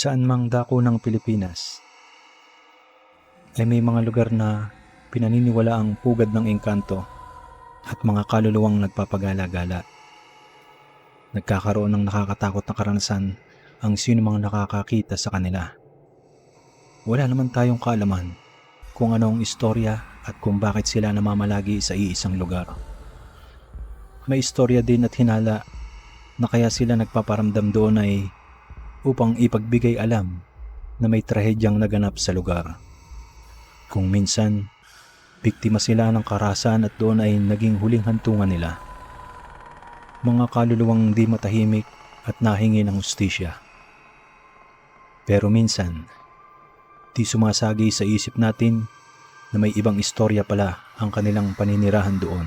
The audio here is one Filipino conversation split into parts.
Saan mang dako ng Pilipinas ay may mga lugar na pinaniniwala ang pugad ng engkanto at mga kaluluwang nagpapagala-gala. Nagkakaroon ng nakakatakot na karanasan ang sino mang nakakakita sa kanila. Wala naman tayong kaalaman kung ano ang istorya at kung bakit sila namamalagi sa iisang lugar. May istorya din at hinala na kaya sila nagpaparamdam doon ay upang ipagbigay alam na may trahedyang naganap sa lugar. Kung minsan, biktima sila ng karasan at doon ay naging huling hantungan nila. Mga kaluluwang di matahimik at nahingi ng hustisya. Pero minsan, di sumasagi sa isip natin na may ibang istorya pala ang kanilang paninirahan doon.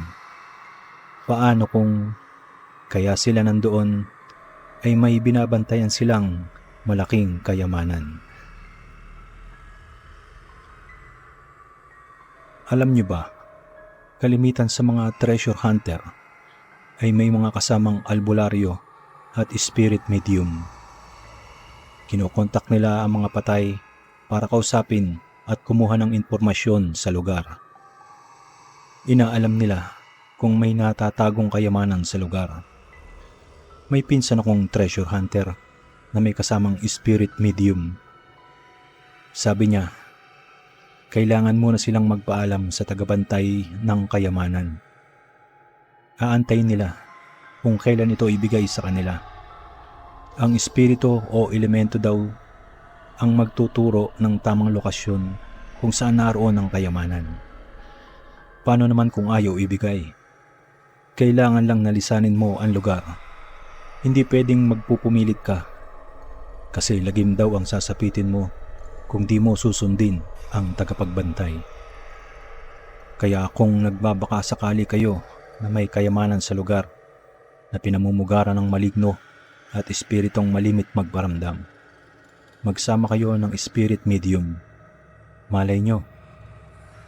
Paano kung kaya sila nandoon ay may binabantayan silang malaking kayamanan. Alam niyo ba, kalimitan sa mga treasure hunter ay may mga kasamang albularyo at spirit medium. Kinokontak nila ang mga patay para kausapin at kumuha ng impormasyon sa lugar. Inaalam nila kung may natatagong kayamanan sa lugar. May pinsan akong treasure hunter na may kasamang spirit medium. Sabi niya, kailangan muna silang magpaalam sa tagabantay ng kayamanan. Aantayin nila kung kailan ito ibigay sa kanila. Ang espiritu o elemento daw ang magtuturo ng tamang lokasyon kung saan naroon ang kayamanan. Paano naman kung ayaw ibigay? Kailangan lang nalisanin mo ang lugar. Hindi pwedeng magpupumilit ka kasi lagim daw ang sasapitin mo kung di mo susundin ang tagapagbantay. Kaya kung nagbabaka sakali kayo na may kayamanan sa lugar na pinamumugaran ng maligno at espiritong malimit magparamdam, magsama kayo ng spirit medium. Malay nyo,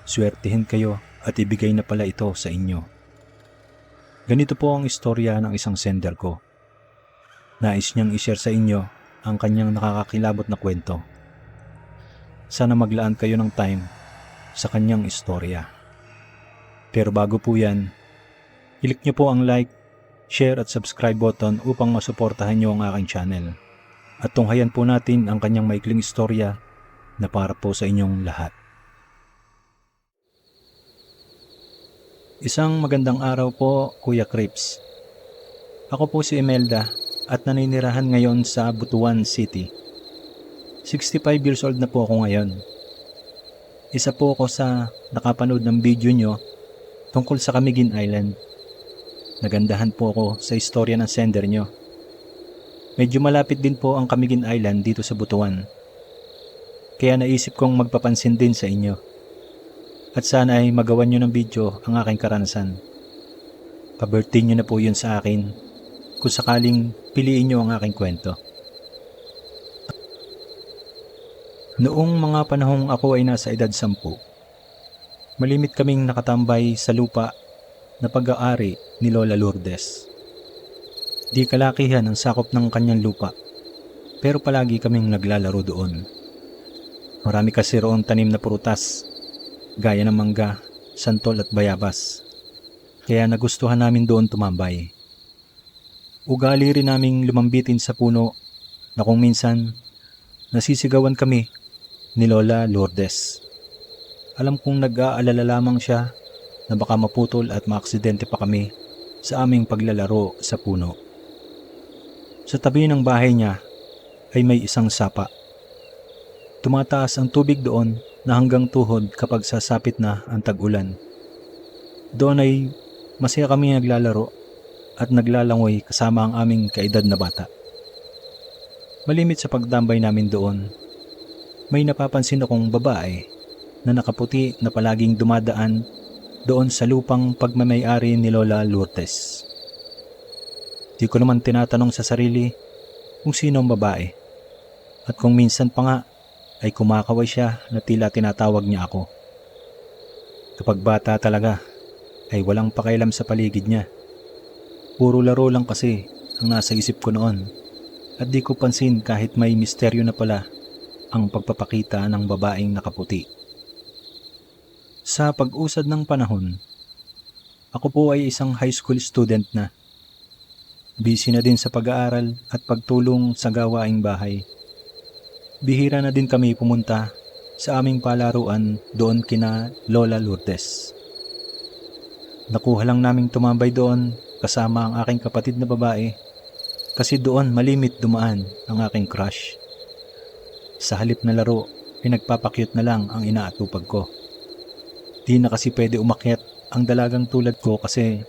swertihin kayo at ibigay na pala ito sa inyo. Ganito po ang istorya ng isang sender ko. Nais niyang ishare sa inyo ang kanyang nakakakilabot na kwento. Sana maglaan kayo ng time sa kanyang istorya. Pero bago po yan, click niyo po ang like, share at subscribe button upang masuportahan niyo ang aking channel. At tunghayan po natin ang kanyang maikling istorya na para po sa inyong lahat. Isang magandang araw po, Kuya Crips. Ako po si Imelda at naninirahan ngayon sa Butuan City. 65 years old na po ako ngayon. Isa po ako sa nakapanood ng video nyo tungkol sa Camiguin Island. Nagandahan po ako sa istorya ng sender nyo. Medyo malapit din po ang Camiguin Island dito sa Butuan. Kaya naisip kong magpapansin din sa inyo. At sana ay magawan nyo ng video ang aking karanasan. Pa-birthday nyo na po yun sa akin kung sakaling piliin nyo ang aking kwento. Noong mga panahong ako ay nasa edad sampu, malimit kaming nakatambay sa lupa na pag-aari ni Lola Lourdes. Di kalakihan ang sakop ng kanyang lupa, pero palagi kaming naglalaro doon. Marami kasi roon tanim na prutas, gaya ng mangga, santol at bayabas. Kaya nagustuhan namin doon tumambay. Ugali rin naming lumambitin sa puno na kung minsan nasisigawan kami ni Lola Lourdes. Alam kong nag-aalala lamang siya na baka maputol at maaksidente pa kami sa aming paglalaro sa puno. Sa tabi ng bahay niya ay may isang sapa. Tumataas ang tubig doon na hanggang tuhod kapag sasapit na ang tag-ulan. Doon ay masaya kami naglalaro at naglalangoy kasama ang aming kaedad na bata. Malimit sa pagdambay namin doon, may napapansin akong babae na nakaputi na palaging dumadaan doon sa lupang pagmamayari ni Lola Lourdes. Di ko naman tinatanong sa sarili kung sino ang babae. At kung minsan pa nga ay kumakaway siya na tila tinatawag niya ako. Kapag bata talaga ay walang pakailam sa paligid niya. Puro laro lang kasi ang nasa isip ko noon. at di ko pansin kahit may misteryo na pala ang pagpapakita ng babaeng nakaputi. Sa pag-usad ng panahon, ako po ay isang high school student na. Busy na din sa pag-aaral at pagtulong sa gawaing bahay. Bihira na din kami pumunta sa aming palaruan doon kina Lola Lourdes. Nakuha lang naming tumambay doon kasama ang aking kapatid na babae kasi doon malimit dumaan ang aking crush. Sa halip na laro, pinagpapakyut na lang ang inaatupag ko. Di na kasi pwede umakyat ang dalagang tulad ko kasi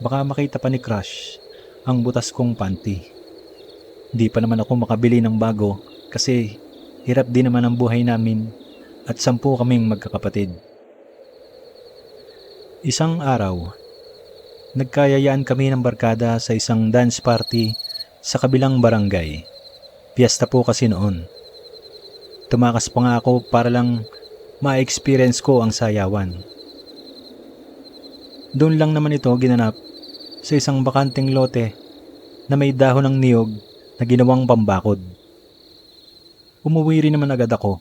baka makita pa ni crush ang butas kong panty. Di pa naman ako makabili ng bago kasi hirap din naman ang buhay namin at sampu kaming magkakapatid. Isang araw, nagkayayaan kami ng barkada sa isang dance party sa kabilang barangay. Piyesta po kasi noon. Tumakas pa nga ako para lang ma-experience ko ang sayawan. Doon lang naman ito ginanap sa isang bakanting lote na may dahon ng niyog na ginawang pambakod. Umuwi rin naman agad ako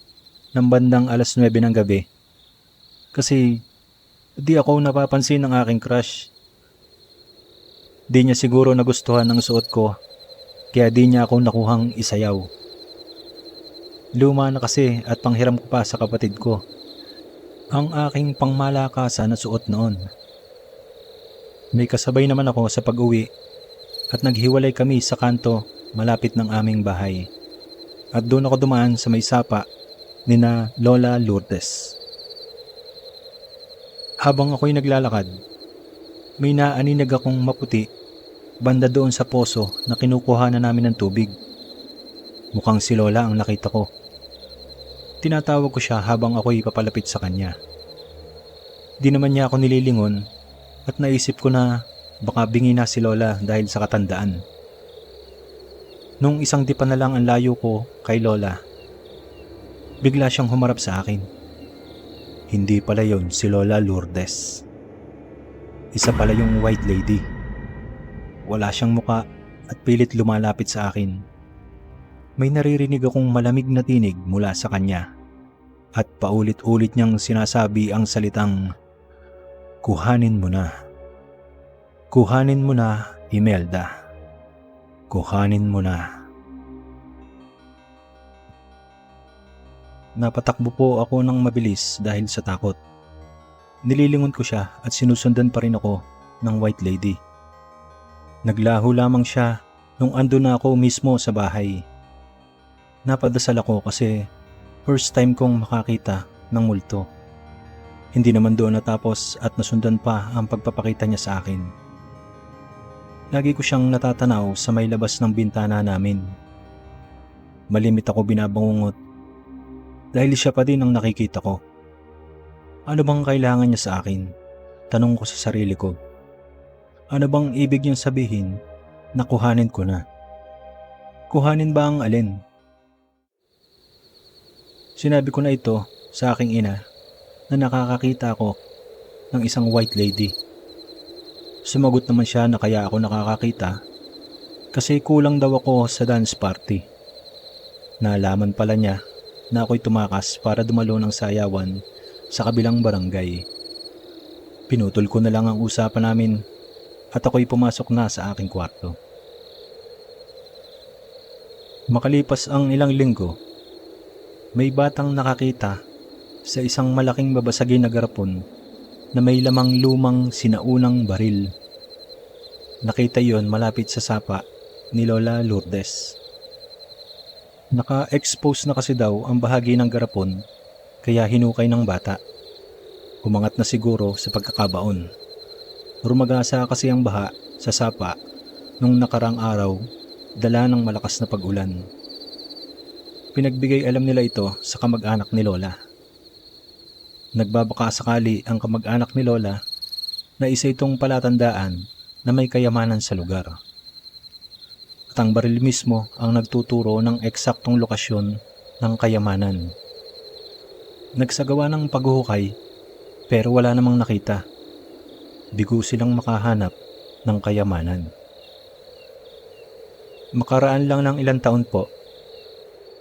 ng bandang alas 9 ng gabi kasi di ako napapansin ng aking crush. Di niya siguro nagustuhan ang suot ko kaya di niya ako nakuhang isayaw. Luma na kasi at panghiram ko pa sa kapatid ko. Ang aking pangmalakasan na suot noon. May kasabay naman ako sa pag-uwi at naghiwalay kami sa kanto malapit ng aming bahay. At doon ako dumaan sa may sapa ni na Lola Lourdes. Habang ako'y naglalakad, may naaninag akong maputi banda doon sa poso na kinukuha na namin ng tubig. Mukhang si Lola ang nakita ko. Tinatawag ko siya habang ako'y papalapit sa kanya. Di naman niya ako nililingon at naisip ko na baka bingi na si Lola dahil sa katandaan. Nung isang dipa na lang ang layo ko kay Lola, bigla siyang humarap sa akin. Hindi pala yon si Lola Lourdes. Isa pala yung white lady. Wala siyang muka at pilit lumalapit sa akin. May naririnig akong malamig na tinig mula sa kanya at paulit-ulit niyang sinasabi ang salitang Kuhanin mo na. Kuhanin mo na, Imelda. Kuhanin mo na. Napatakbo po ako ng mabilis dahil sa takot. Nililingon ko siya at sinusundan pa rin ako ng white lady. Naglaho lamang siya nung ando na ako mismo sa bahay. Napadasal ako kasi first time kong makakita ng multo. Hindi naman doon natapos at nasundan pa ang pagpapakita niya sa akin. Lagi ko siyang natatanaw sa may labas ng bintana namin. Malimit ako binabangungot dahil siya pa din ang nakikita ko. Ano bang kailangan niya sa akin? Tanong ko sa sarili ko. Ano bang ibig niyang sabihin na kuhanin ko na? Kuhanin ba ang alin? Sinabi ko na ito sa aking ina na nakakakita ako ng isang white lady. Sumagot naman siya na kaya ako nakakakita kasi kulang daw ako sa dance party. Naalaman pala niya na ako'y tumakas para dumalo ng sayawan sa kabilang barangay. Pinutol ko na lang ang usapan namin at ako'y pumasok na sa aking kwarto. Makalipas ang ilang linggo, may batang nakakita sa isang malaking babasagin na garapon na may lamang lumang sinaunang baril. Nakita yon malapit sa sapa ni Lola Lourdes. Naka-expose na kasi daw ang bahagi ng garapon kaya hinukay ng bata. Umangat na siguro sa pagkakabaon. Rumagasa kasi ang baha sa sapa nung nakarang araw dala ng malakas na pag-ulan. Pinagbigay alam nila ito sa kamag-anak ni Lola. Nagbabaka sakali ang kamag-anak ni Lola na isa itong palatandaan na may kayamanan sa lugar. At ang baril mismo ang nagtuturo ng eksaktong lokasyon ng kayamanan. Nagsagawa ng paghuhukay pero wala namang nakita. Bigo silang makahanap ng kayamanan. Makaraan lang ng ilang taon po,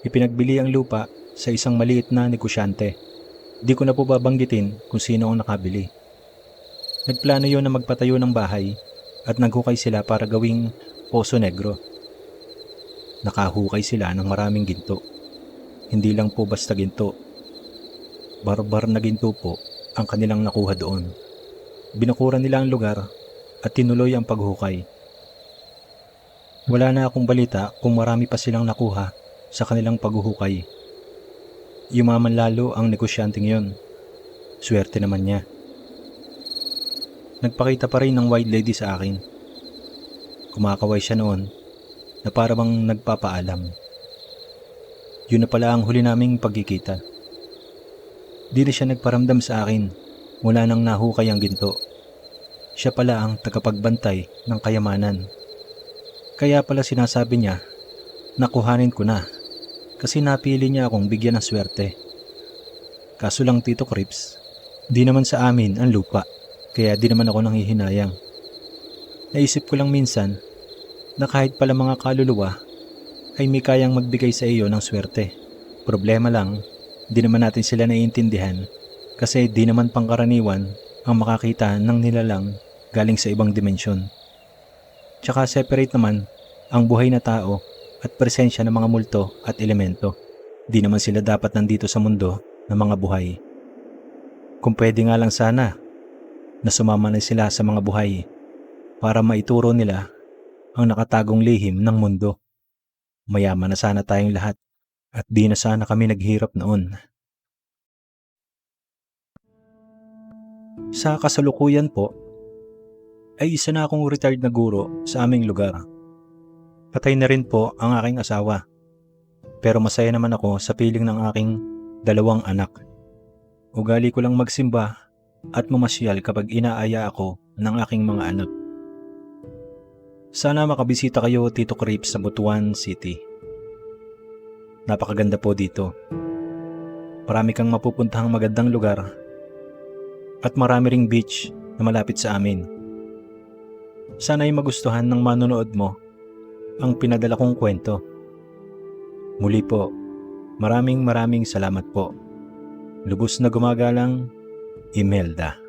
ipinagbili ang lupa sa isang maliit na negosyante. Di ko na po babanggitin kung sino ang nakabili. Nagplano yon na magpatayo ng bahay at naghukay sila para gawing poso negro. Nakahukay sila ng maraming ginto. Hindi lang po basta ginto. Barbar na ginto po ang kanilang nakuha doon. Binakuran nila ang lugar at tinuloy ang paghukay. Wala na akong balita kung marami pa silang nakuha sa kanilang paghuhukay. Yumaman lalo ang negosyanteng yon. Swerte naman niya. Nagpakita pa rin ng white lady sa akin. Kumakaway siya noon na para bang nagpapaalam. Yun na pala ang huli naming pagkikita. Di na siya nagparamdam sa akin mula nang nahukay ang ginto. Siya pala ang tagapagbantay ng kayamanan. Kaya pala sinasabi niya, nakuhanin ko na kasi napili niya akong bigyan ng swerte. Kaso lang Tito Crips, di naman sa amin ang lupa, kaya di naman ako nanghihinayang. Naisip ko lang minsan na kahit pala mga kaluluwa ay may kayang magbigay sa iyo ng swerte. Problema lang, di naman natin sila naiintindihan kasi di naman pangkaraniwan ang makakita ng nilalang galing sa ibang dimensyon. Tsaka separate naman ang buhay na tao at presensya ng mga multo at elemento. Di naman sila dapat nandito sa mundo ng mga buhay. Kung pwede nga lang sana na sumama na sila sa mga buhay para maituro nila ang nakatagong lihim ng mundo. Mayaman na sana tayong lahat at di na sana kami naghirap noon. Sa kasalukuyan po, ay isa na akong retired na guro sa aming lugar. Patay na rin po ang aking asawa. Pero masaya naman ako sa piling ng aking dalawang anak. Ugali ko lang magsimba at mamasyal kapag inaaya ako ng aking mga anak. Sana makabisita kayo Tito Creeps sa Butuan City. Napakaganda po dito. Marami kang mapupuntahang magandang lugar at marami ring beach na malapit sa amin. Sana ay magustuhan ng manonood mo ang pinadala kong kwento. Muli po, maraming maraming salamat po. Lubos na gumagalang, Imelda.